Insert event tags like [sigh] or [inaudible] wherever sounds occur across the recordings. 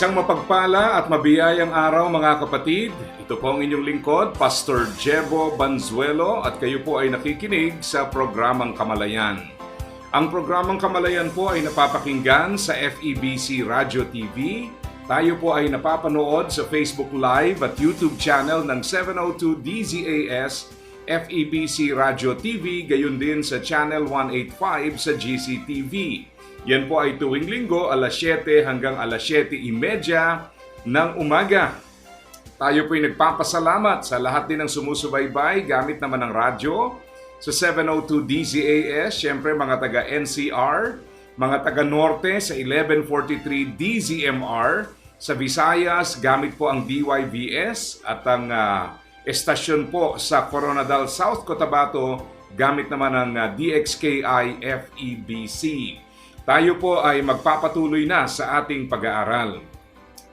Isang mapagpala at mabiyayang araw mga kapatid. Ito po ang inyong lingkod, Pastor Jebo Banzuelo at kayo po ay nakikinig sa programang Kamalayan. Ang programang Kamalayan po ay napapakinggan sa FEBC Radio TV. Tayo po ay napapanood sa Facebook Live at YouTube channel ng 702 DZAS FEBC Radio TV, gayon din sa Channel 185 sa GCTV. Yan po ay tuwing linggo, alas 7 hanggang alas 7.30 ng umaga. Tayo po ay nagpapasalamat sa lahat din ng sumusubaybay gamit naman ng radyo sa 702 DZAS, syempre mga taga NCR, mga taga Norte sa 1143 DZMR, sa Visayas gamit po ang DYVS at ang ah, estasyon po sa Coronadal South Cotabato gamit naman ang ah, DXKI FEBC. Tayo po ay magpapatuloy na sa ating pag-aaral.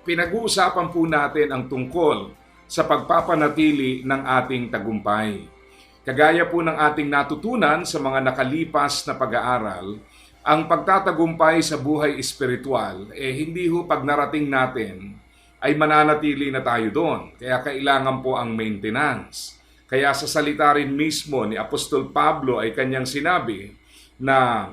Pinag-uusapan po natin ang tungkol sa pagpapanatili ng ating tagumpay. Kagaya po ng ating natutunan sa mga nakalipas na pag-aaral, ang pagtatagumpay sa buhay espiritual, eh hindi ho pag narating natin ay mananatili na tayo doon. Kaya kailangan po ang maintenance. Kaya sa salita rin mismo ni Apostol Pablo ay kanyang sinabi na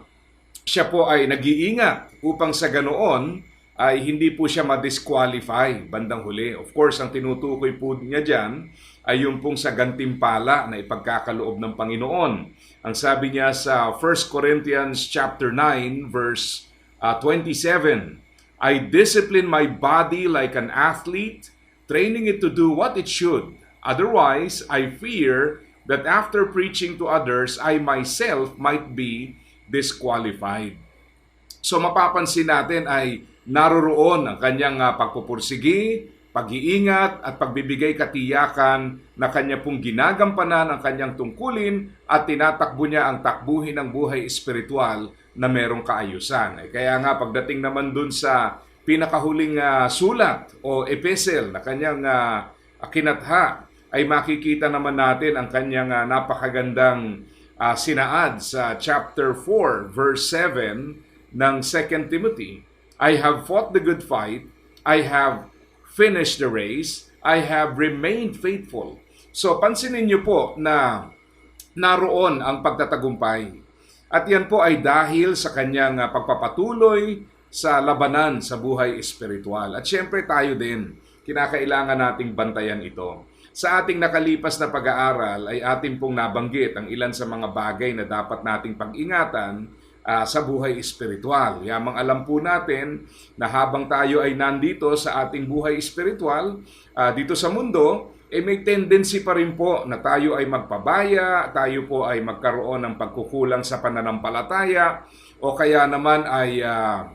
siya po ay nag-iingat upang sa ganoon ay hindi po siya ma-disqualify bandang huli. Of course, ang tinutukoy po niya dyan ay yung pong sa gantimpala na ipagkakaloob ng Panginoon. Ang sabi niya sa 1 Corinthians chapter 9 verse uh, 27, I discipline my body like an athlete, training it to do what it should. Otherwise, I fear that after preaching to others, I myself might be disqualified. So mapapansin natin ay naroroon ang kanyang uh, pagpupursigi, pag-iingat at pagbibigay katiyakan na kanya pong ginagampanan ang kanyang tungkulin at tinatakbo niya ang takbuhin ng buhay espiritual na merong kaayusan. Eh, kaya nga pagdating naman dun sa pinakahuling uh, sulat o epistle na kanyang uh, kinatha ay makikita naman natin ang kanyang uh, napakagandang uh, sinaad sa chapter 4 verse 7 ng 2 Timothy. I have fought the good fight, I have finished the race, I have remained faithful. So pansinin niyo po na naroon ang pagtatagumpay. At yan po ay dahil sa kanyang uh, pagpapatuloy sa labanan sa buhay espiritual. At syempre tayo din, kinakailangan nating bantayan ito. Sa ating nakalipas na pag-aaral ay ating pong nabanggit ang ilan sa mga bagay na dapat nating pag-ingatan uh, sa buhay espiritual. Yamang alam po natin na habang tayo ay nandito sa ating buhay espiritual, uh, dito sa mundo, eh may tendency pa rin po na tayo ay magpabaya, tayo po ay magkaroon ng pagkukulang sa pananampalataya, o kaya naman ay uh,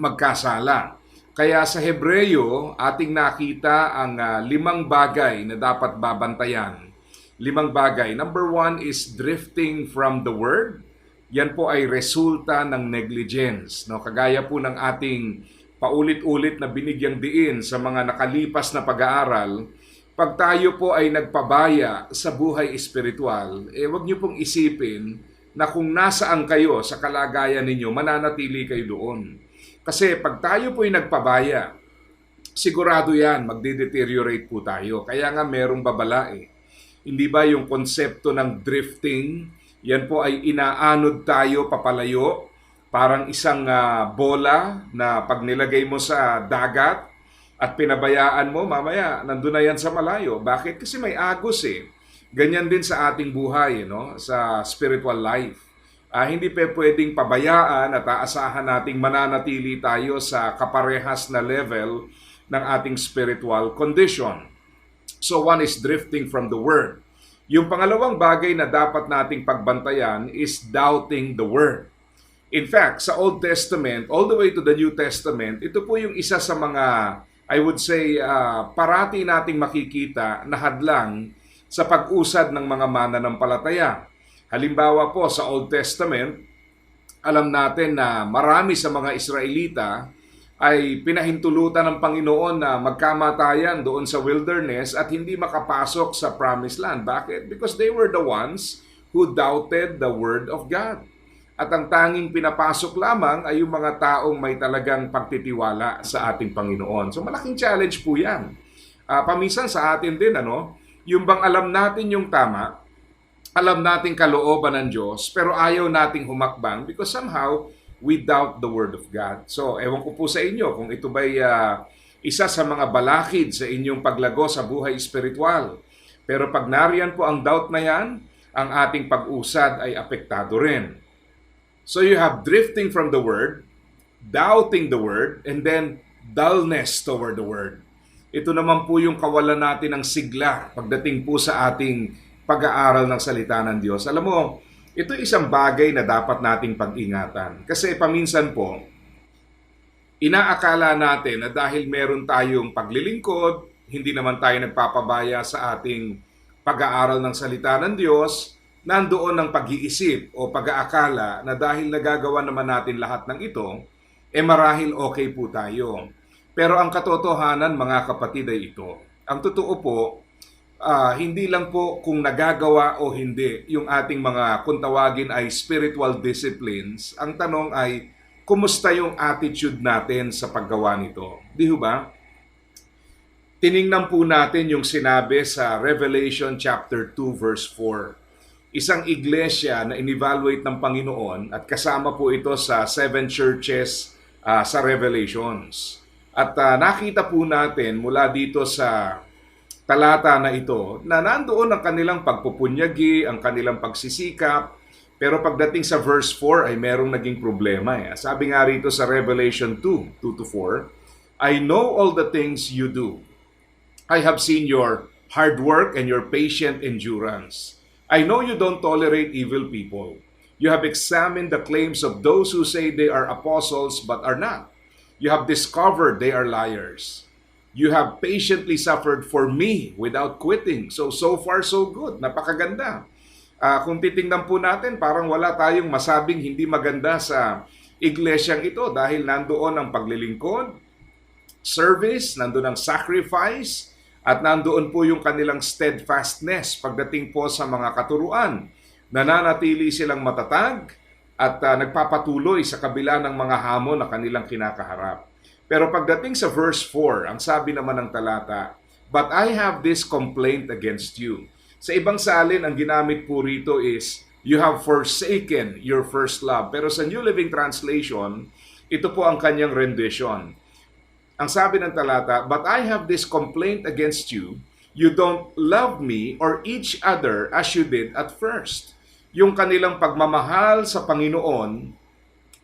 magkasala. Kaya sa Hebreyo, ating nakita ang uh, limang bagay na dapat babantayan. Limang bagay. Number one is drifting from the Word. Yan po ay resulta ng negligence. No? Kagaya po ng ating paulit-ulit na binigyang diin sa mga nakalipas na pag-aaral, pag tayo po ay nagpabaya sa buhay espiritual, eh wag niyo pong isipin na kung nasaan kayo sa kalagayan ninyo, mananatili kayo doon. Kasi pag tayo po ay nagpabaya, sigurado yan, magde-deteriorate po tayo. Kaya nga merong babala eh. Hindi ba yung konsepto ng drifting, yan po ay inaanod tayo papalayo, parang isang uh, bola na pag nilagay mo sa dagat at pinabayaan mo, mamaya nandun na yan sa malayo. Bakit? Kasi may agos eh. Ganyan din sa ating buhay, no? sa spiritual life uh, hindi pa pwedeng pabayaan at aasahan nating mananatili tayo sa kaparehas na level ng ating spiritual condition. So one is drifting from the Word. Yung pangalawang bagay na dapat nating pagbantayan is doubting the Word. In fact, sa Old Testament, all the way to the New Testament, ito po yung isa sa mga, I would say, ah, parati nating makikita na hadlang sa pag-usad ng mga mananampalataya. Halimbawa po sa Old Testament, alam natin na marami sa mga Israelita ay pinahintulutan ng Panginoon na magkamatayan doon sa wilderness at hindi makapasok sa promised land. Bakit? Because they were the ones who doubted the word of God. At ang tanging pinapasok lamang ay yung mga taong may talagang pagtitiwala sa ating Panginoon. So malaking challenge po yan. Ah, paminsan sa atin din, ano, yung bang alam natin yung tama, alam nating kalooban ng Diyos, pero ayaw nating humakbang because somehow we doubt the Word of God. So, ewan ko po sa inyo kung ito ba'y ah, isa sa mga balakid sa inyong paglago sa buhay espiritual. Pero pag nariyan po ang doubt na yan, ang ating pag-usad ay apektado rin. So you have drifting from the Word, doubting the Word, and then dullness toward the Word. Ito naman po yung kawalan natin ng sigla pagdating po sa ating pag-aaral ng salita ng Diyos. Alam mo, ito isang bagay na dapat nating pag-ingatan. Kasi paminsan po, inaakala natin na dahil meron tayong paglilingkod, hindi naman tayo nagpapabaya sa ating pag-aaral ng salita ng Diyos, nandoon ang pag-iisip o pag-aakala na dahil nagagawa naman natin lahat ng ito, eh marahil okay po tayo. Pero ang katotohanan mga kapatid ay ito. Ang totoo po, ah, hindi lang po kung nagagawa o hindi yung ating mga kung tawagin ay spiritual disciplines. Ang tanong ay, kumusta yung attitude natin sa paggawa nito? Di ba? Tiningnan po natin yung sinabi sa Revelation chapter 2 verse 4. Isang iglesia na inevaluate ng Panginoon at kasama po ito sa seven churches ah, sa Revelations. At ah, nakita po natin mula dito sa talata na ito na nandoon ang kanilang pagpupunyagi, ang kanilang pagsisikap, pero pagdating sa verse 4 ay merong naging problema. Eh. Sabi nga rito sa Revelation 2, 2 to 4, I know all the things you do. I have seen your hard work and your patient endurance. I know you don't tolerate evil people. You have examined the claims of those who say they are apostles but are not. You have discovered they are liars. You have patiently suffered for me without quitting. So, so far, so good. Napakaganda. Ah, kung titingnan po natin, parang wala tayong masabing hindi maganda sa iglesyang ito dahil nandoon ang paglilingkod, service, nandoon ang sacrifice, at nandoon po yung kanilang steadfastness pagdating po sa mga katuruan. Nananatili silang matatag at ah, nagpapatuloy sa kabila ng mga hamon na kanilang kinakaharap. Pero pagdating sa verse 4, ang sabi naman ng talata, But I have this complaint against you. Sa ibang salin, ang ginamit po rito is, You have forsaken your first love. Pero sa New Living Translation, ito po ang kanyang rendition. Ang sabi ng talata, But I have this complaint against you, you don't love me or each other as you did at first. Yung kanilang pagmamahal sa Panginoon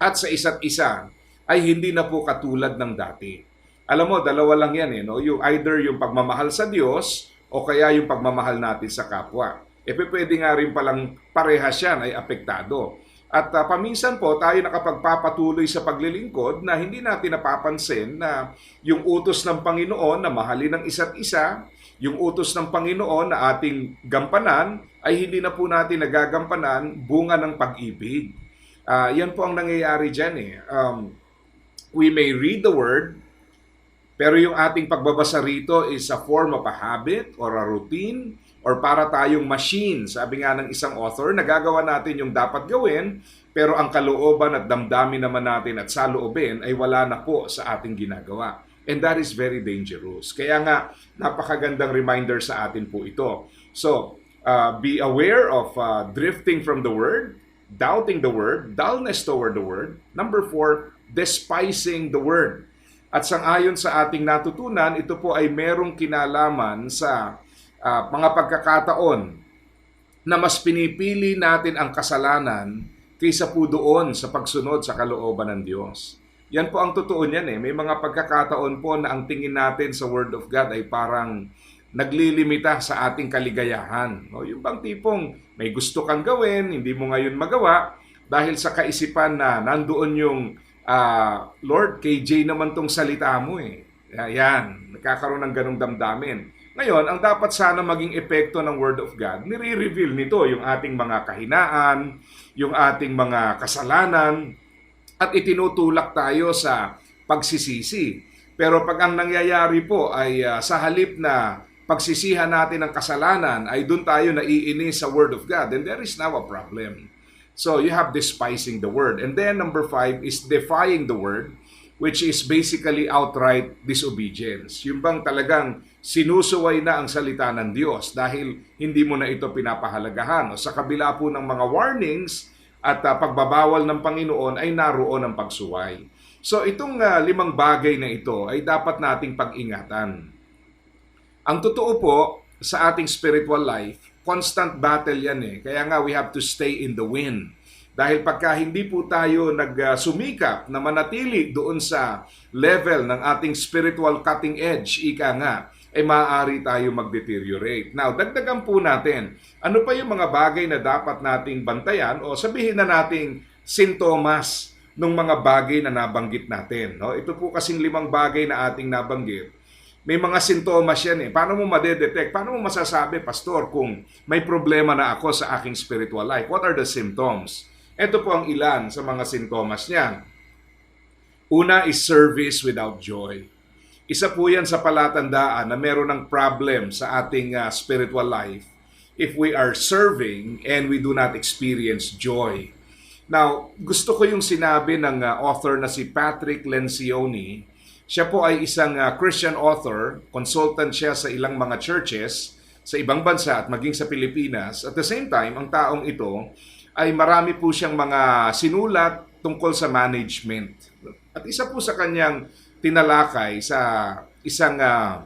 at sa isa't isa ay hindi na po katulad ng dati. Alam mo, dalawa lang yan eh, no? Yung either yung pagmamahal sa Diyos o kaya yung pagmamahal natin sa kapwa. E pwede nga rin palang parehas yan ay apektado. At ah, paminsan po tayo nakapagpapatuloy sa paglilingkod na hindi natin napapansin na yung utos ng Panginoon na mahalin ng isa't isa, yung utos ng Panginoon na ating gampanan ay hindi na po natin nagagampanan bunga ng pag-ibig. Ah, yan po ang nangyayari dyan eh. Um, we may read the word, pero yung ating pagbabasa rito is a form of a habit or a routine or para tayong machine. Sabi nga ng isang author, nagagawa natin yung dapat gawin, pero ang kalooban at damdamin naman natin at saloobin ay wala na po sa ating ginagawa. And that is very dangerous. Kaya nga, napakagandang reminder sa atin po ito. So, uh, be aware of uh, drifting from the Word, doubting the Word, dullness toward the Word. Number four, despising the Word. At sangayon sa ating natutunan, ito po ay merong kinalaman sa ah, mga pagkakataon na mas pinipili natin ang kasalanan kaysa po doon sa pagsunod sa kalooban ng Diyos. Yan po ang totoo niyan eh. May mga pagkakataon po na ang tingin natin sa Word of God ay parang naglilimita sa ating kaligayahan. No? Yung bang tipong may gusto kang gawin, hindi mo ngayon magawa, dahil sa kaisipan na nandoon yung ah, Lord, KJ naman tong salita mo eh. Ayan, nagkakaroon ng ganong damdamin. Ngayon, ang dapat sana maging epekto ng Word of God, nire-reveal nito yung ating mga kahinaan, yung ating mga kasalanan, at itinutulak tayo sa pagsisisi. Pero pag ang nangyayari po ay ah, sa halip na pagsisihan natin ng kasalanan ay doon tayo naiinis sa Word of God, then there is now a problem. So you have despising the Word. And then number five is defying the Word, which is basically outright disobedience. Yung bang talagang sinusuway na ang salita ng Diyos dahil hindi mo na ito pinapahalagahan. O sa kabila po ng mga warnings at ah, pagbabawal ng Panginoon ay naroon ang pagsuway. So itong ah, limang bagay na ito ay dapat nating pag-ingatan. Ang totoo po sa ating spiritual life, constant battle yan eh. Kaya nga we have to stay in the wind. Dahil pagka hindi po tayo nagsumikap na manatili doon sa level ng ating spiritual cutting edge, ika nga, ay maaari tayo mag-deteriorate. Now, dagdagan po natin, ano pa yung mga bagay na dapat nating bantayan o sabihin na nating sintomas ng mga bagay na nabanggit natin. No? Ito po kasing limang bagay na ating nabanggit may mga sintomas yan eh. Paano mo madedetect? Paano mo masasabi, Pastor, kung may problema na ako sa aking spiritual life? What are the symptoms? Ito po ang ilan sa mga sintomas niyan. Una is service without joy. Isa po yan sa palatandaan na meron ng problem sa ating uh, spiritual life if we are serving and we do not experience joy. Now, gusto ko yung sinabi ng uh, author na si Patrick Lencioni siya po ay isang uh, Christian author, consultant siya sa ilang mga churches sa ibang bansa at maging sa Pilipinas. At the same time, ang taong ito ay marami po siyang mga sinulat tungkol sa management. At isa po sa kanyang tinalakay sa isang uh,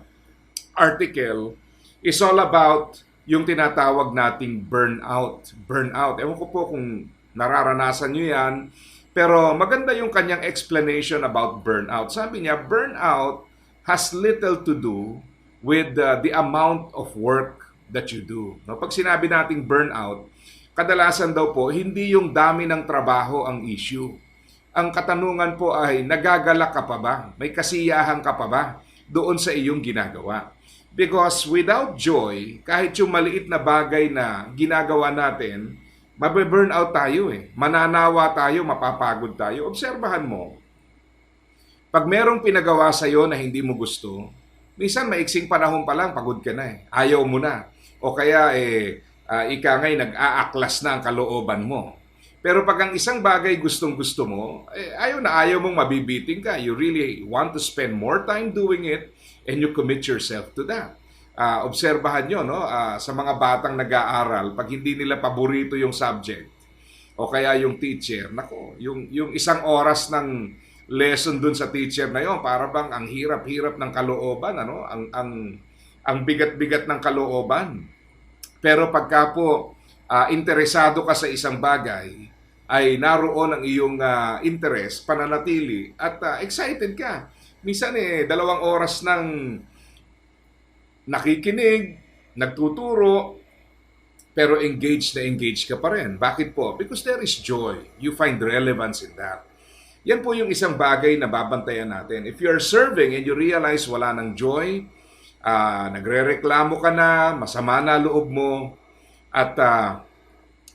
article is all about yung tinatawag nating burnout. Burnout. Ewan ko po kung nararanasan nyo yan pero maganda yung kanyang explanation about burnout. Sabi niya, burnout has little to do with uh, the amount of work that you do. No, pag sinabi nating burnout, kadalasan daw po, hindi yung dami ng trabaho ang issue. Ang katanungan po ay, nagagalak ka pa ba? May kasiyahan ka pa ba doon sa iyong ginagawa? Because without joy, kahit yung maliit na bagay na ginagawa natin, mabe-burn out tayo eh. Mananawa tayo, mapapagod tayo. Obserbahan mo, pag merong pinagawa sa iyo na hindi mo gusto, minsan maiksing panahon pa lang, pagod ka na eh. Ayaw mo na. O kaya eh, uh, ika ngay nag-aaklas na ang kalooban mo. Pero pag ang isang bagay gustong gusto mo, eh, ayaw na ayaw mong mabibiting ka. You really want to spend more time doing it and you commit yourself to that uh, obserbahan nyo no, uh, sa mga batang nag-aaral, pag hindi nila paborito yung subject o kaya yung teacher, nako, yung, yung isang oras ng lesson dun sa teacher na yon para bang ang hirap-hirap ng kalooban, ano? ang, ang, ang bigat-bigat ng kalooban. Pero pagka po uh, interesado ka sa isang bagay, ay naroon ang iyong uh, interest, pananatili, at uh, excited ka. Minsan eh, dalawang oras ng nakikinig, nagtuturo, pero engaged na engaged ka pa rin. Bakit po? Because there is joy. You find relevance in that. Yan po yung isang bagay na babantayan natin. If you are serving and you realize wala ng joy, uh, nagre-reklamo ka na, masama na loob mo, at uh,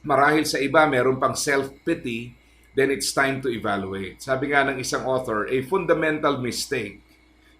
marahil sa iba meron pang self-pity, then it's time to evaluate. Sabi nga ng isang author, a fundamental mistake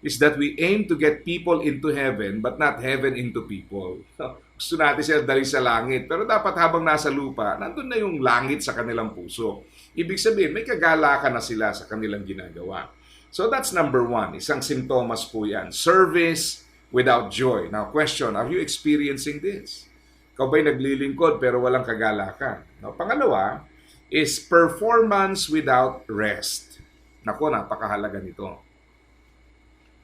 is that we aim to get people into heaven but not heaven into people. [laughs] Gusto natin sila dali sa langit. Pero dapat habang nasa lupa, nandun na yung langit sa kanilang puso. Ibig sabihin, may kagalakan na sila sa kanilang ginagawa. So that's number one. Isang simptomas po yan. Service without joy. Now question, are you experiencing this? Ikaw ba'y naglilingkod pero walang kagalakan? Now, pangalawa is performance without rest. Nako, napakahalaga nito.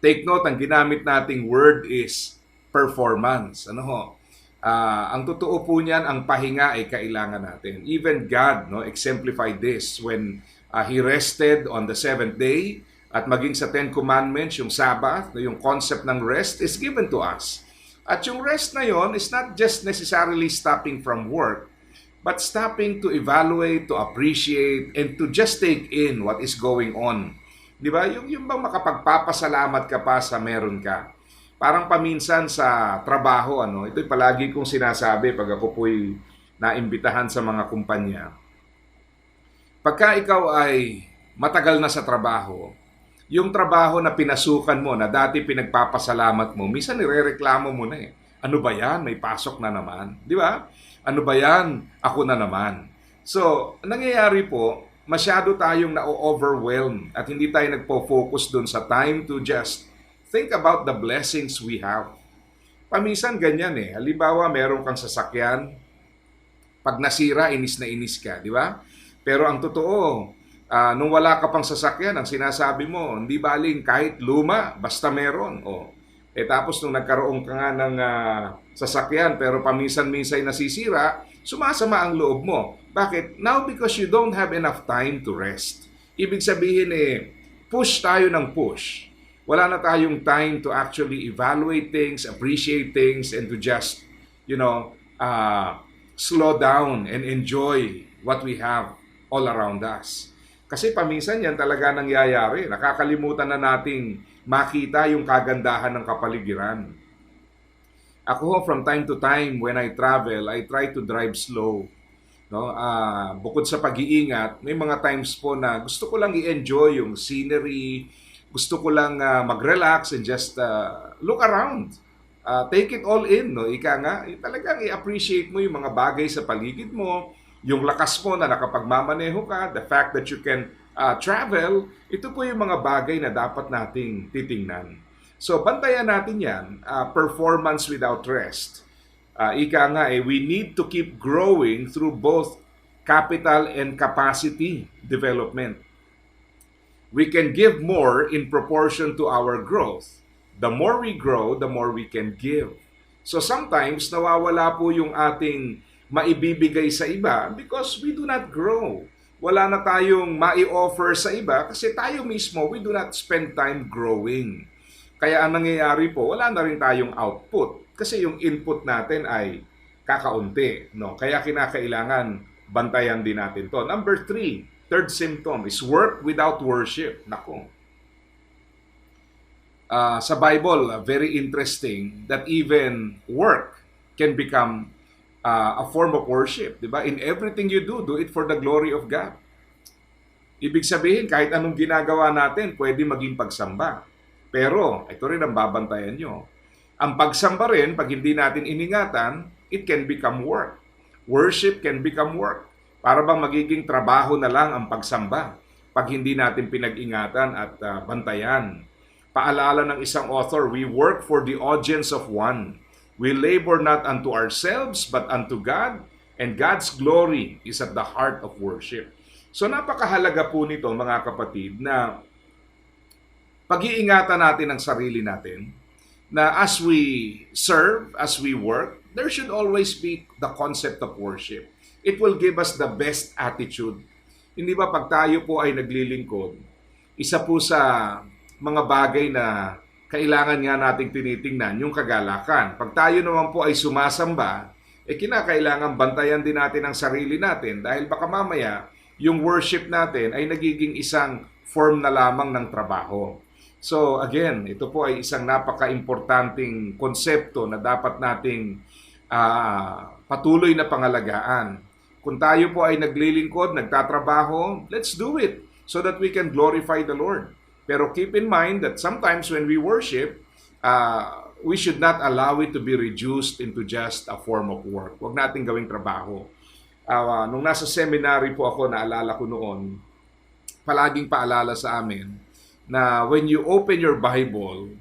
Take note, ang ginamit nating word is performance. Ano ho? Uh, ang totoo po niyan, ang pahinga ay kailangan natin. Even God no, exemplified this when uh, He rested on the seventh day at maging sa Ten Commandments, yung Sabbath, no, yung concept ng rest is given to us. At yung rest na yon is not just necessarily stopping from work, but stopping to evaluate, to appreciate, and to just take in what is going on. Di ba? Yung, yung bang makapagpapasalamat ka pa sa meron ka. Parang paminsan sa trabaho, ano, ito'y palagi kong sinasabi pag ako po'y naimbitahan sa mga kumpanya. Pagka ikaw ay matagal na sa trabaho, yung trabaho na pinasukan mo, na dati pinagpapasalamat mo, minsan nirereklamo mo na eh. Ano ba yan? May pasok na naman. Di ba? Ano ba yan? Ako na naman. So, nangyayari po, masyado tayong na-overwhelm at hindi tayo nagpo-focus dun sa time to just think about the blessings we have. Paminsan ganyan eh. Halimbawa, meron kang sasakyan, pag nasira, inis na inis ka, di ba? Pero ang totoo, ah, nung wala ka pang sasakyan, ang sinasabi mo, hindi baling kahit luma, basta meron. O, eh tapos nung nagkaroon ka nga ng ah, sasakyan pero paminsan-minsan nasisira, sumasama ang loob mo. Bakit? Now because you don't have enough time to rest. Ibig sabihin eh, push tayo ng push. Wala na tayong time to actually evaluate things, appreciate things, and to just, you know, uh, slow down and enjoy what we have all around us. Kasi paminsan yan talaga nangyayari. Nakakalimutan na nating makita yung kagandahan ng kapaligiran. Ako from time to time when I travel, I try to drive slow. No? Ah, bukod sa pag-iingat, may mga times po na gusto ko lang i-enjoy yung scenery, gusto ko lang ah, mag-relax and just ah, look around. Ah, take it all in, no? Ika nga, eh, talagang i-appreciate mo yung mga bagay sa paligid mo, yung lakas mo na nakapagmamaneho ka, the fact that you can ah, travel, ito po yung mga bagay na dapat nating titingnan. So, bantayan natin yan, ah, performance without rest. Ah, ika nga eh, we need to keep growing through both capital and capacity development. We can give more in proportion to our growth. The more we grow, the more we can give. So sometimes nawawala po yung ating maibibigay sa iba because we do not grow. Wala na tayong mai-offer sa iba kasi tayo mismo, we do not spend time growing. Kaya ang nangyayari po, wala na rin tayong output kasi yung input natin ay kakaunti. No? Kaya kinakailangan bantayan din natin to. Number three, third symptom is work without worship. Nako. Ah, sa Bible, ah, very interesting that even work can become ah, a form of worship. Di ba? In everything you do, do it for the glory of God. Ibig sabihin, kahit anong ginagawa natin, pwede maging pagsamba. Pero, ito rin ang babantayan nyo. Ang pagsamba rin, pag hindi natin iningatan, it can become work. Worship can become work. Para bang magiging trabaho na lang ang pagsamba pag hindi natin pinag-ingatan at ah, bantayan. Paalala ng isang author, we work for the audience of one. We labor not unto ourselves, but unto God, and God's glory is at the heart of worship. So napakahalaga po nito mga kapatid na pag-iingatan natin ang sarili natin na as we serve, as we work, there should always be the concept of worship. It will give us the best attitude. Hindi ba pag tayo po ay naglilingkod, isa po sa mga bagay na kailangan nga nating tinitingnan yung kagalakan. Pag tayo naman po ay sumasamba, eh kinakailangan bantayan din natin ang sarili natin dahil baka mamaya yung worship natin ay nagiging isang form na lamang ng trabaho. So again, ito po ay isang napaka-importanting konsepto na dapat nating ah, patuloy na pangalagaan. Kung tayo po ay naglilingkod, nagtatrabaho, let's do it so that we can glorify the Lord. Pero keep in mind that sometimes when we worship, uh, we should not allow it to be reduced into just a form of work. Huwag natin gawing trabaho. Uh, nung nasa seminary po ako, naalala ko noon, palaging paalala sa amin, na when you open your Bible,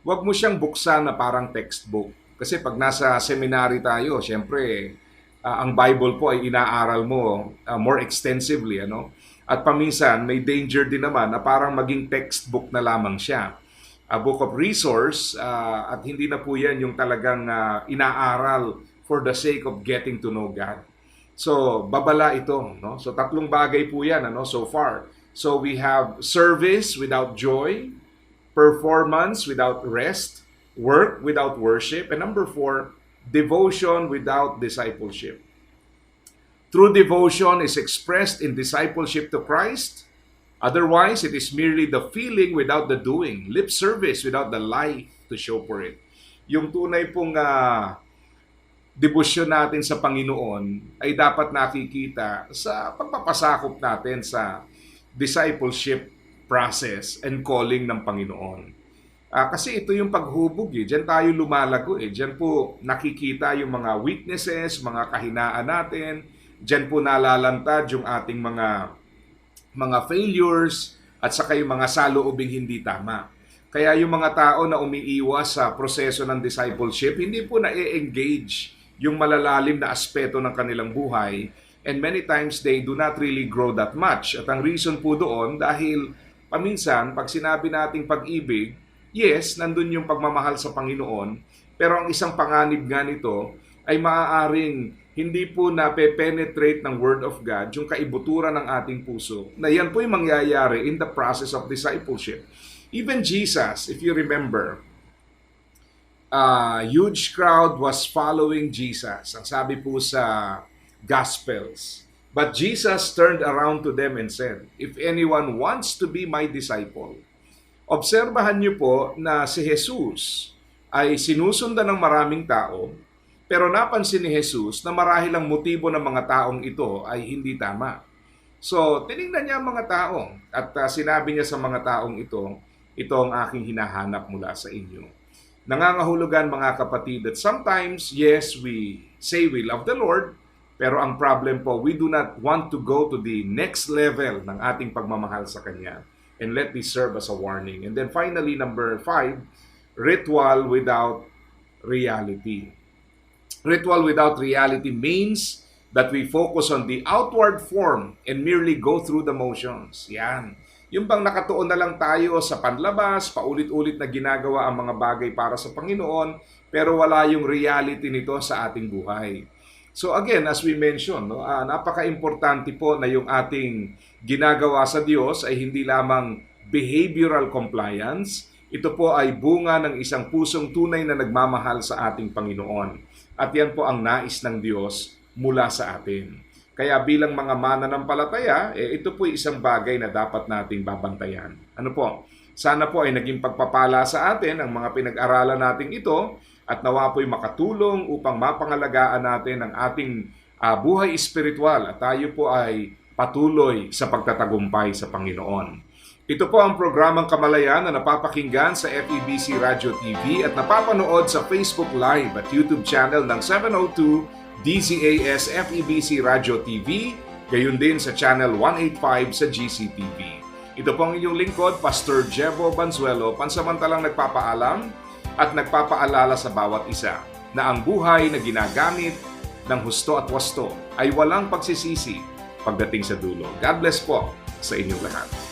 huwag mo siyang buksan na parang textbook. Kasi pag nasa seminary tayo, syempre, ah, ang Bible po ay inaaral mo ah, more extensively, ano? At paminsan, may danger din naman na parang maging textbook na lamang siya. A book of resource ah, at hindi na po yan yung talagang ah, inaaral for the sake of getting to know God. So, babala ito, no? So, tatlong bagay po yan, ano, so far. So, we have service without joy, performance without rest, work without worship, and number four, devotion without discipleship. True devotion is expressed in discipleship to Christ. Otherwise, it is merely the feeling without the doing, lip service without the life to show for it. Yung tunay pong ah, debosyon natin sa Panginoon ay dapat nakikita sa pagpapasakop natin sa discipleship process and calling ng Panginoon. Ah, kasi ito yung paghubog eh. Diyan tayo lumalago eh. Diyan po nakikita yung mga weaknesses, mga kahinaan natin. Diyan po nalalantad yung ating mga mga failures at saka yung mga saloobing hindi tama. Kaya yung mga tao na umiiwas sa proseso ng discipleship, hindi po na-engage yung malalalim na aspeto ng kanilang buhay and many times they do not really grow that much. At ang reason po doon dahil paminsan pag sinabi nating pag-ibig, yes, nandun yung pagmamahal sa Panginoon, pero ang isang panganib nga nito ay maaaring hindi po na penetrate ng Word of God yung kaibuturan ng ating puso na yan po yung mangyayari in the process of discipleship. Even Jesus, if you remember, a huge crowd was following Jesus. Ang sabi po sa Gospels. But Jesus turned around to them and said, If anyone wants to be my disciple, obserbahan niyo po na si Jesus ay sinusundan ng maraming tao, pero napansin ni Jesus na marahil ang motibo ng mga taong ito ay hindi tama. So, tinignan niya ang mga tao at uh, sinabi niya sa mga taong ito, ito ang aking hinahanap mula sa inyo. Nangangahulugan mga kapatid that sometimes, yes, we say we love the Lord, pero ang problem po, we do not want to go to the next level ng ating pagmamahal sa Kanya. And let this serve as a warning. And then finally, number five, ritual without reality. Ritual without reality means that we focus on the outward form and merely go through the motions. Yan. Yung bang nakatuon na lang tayo sa panlabas, paulit-ulit na ginagawa ang mga bagay para sa Panginoon, pero wala yung reality nito sa ating buhay. So again, as we mentioned, no, uh, napaka-importante po na yung ating ginagawa sa Diyos ay hindi lamang behavioral compliance, ito po ay bunga ng isang pusong tunay na nagmamahal sa ating Panginoon. At yan po ang nais ng Diyos mula sa atin. Kaya bilang mga mananampalataya, eh, ito po isang bagay na dapat nating babantayan. Ano po? Sana po ay naging pagpapala sa atin ang mga pinag-aralan nating ito at nawa po'y makatulong upang mapangalagaan natin ang ating uh, buhay espiritual at tayo po ay patuloy sa pagtatagumpay sa Panginoon. Ito po ang programang Kamalayan na napapakinggan sa FEBC Radio TV at napapanood sa Facebook Live at YouTube channel ng 702 DZAS FEBC Radio TV, gayon din sa channel 185 sa GCTV. Ito po ang inyong lingkod, Pastor Jebo Banzuelo, pansamantalang nagpapaalam at nagpapaalala sa bawat isa na ang buhay na ginagamit ng husto at wasto ay walang pagsisisi pagdating sa dulo. God bless po sa inyong lahat.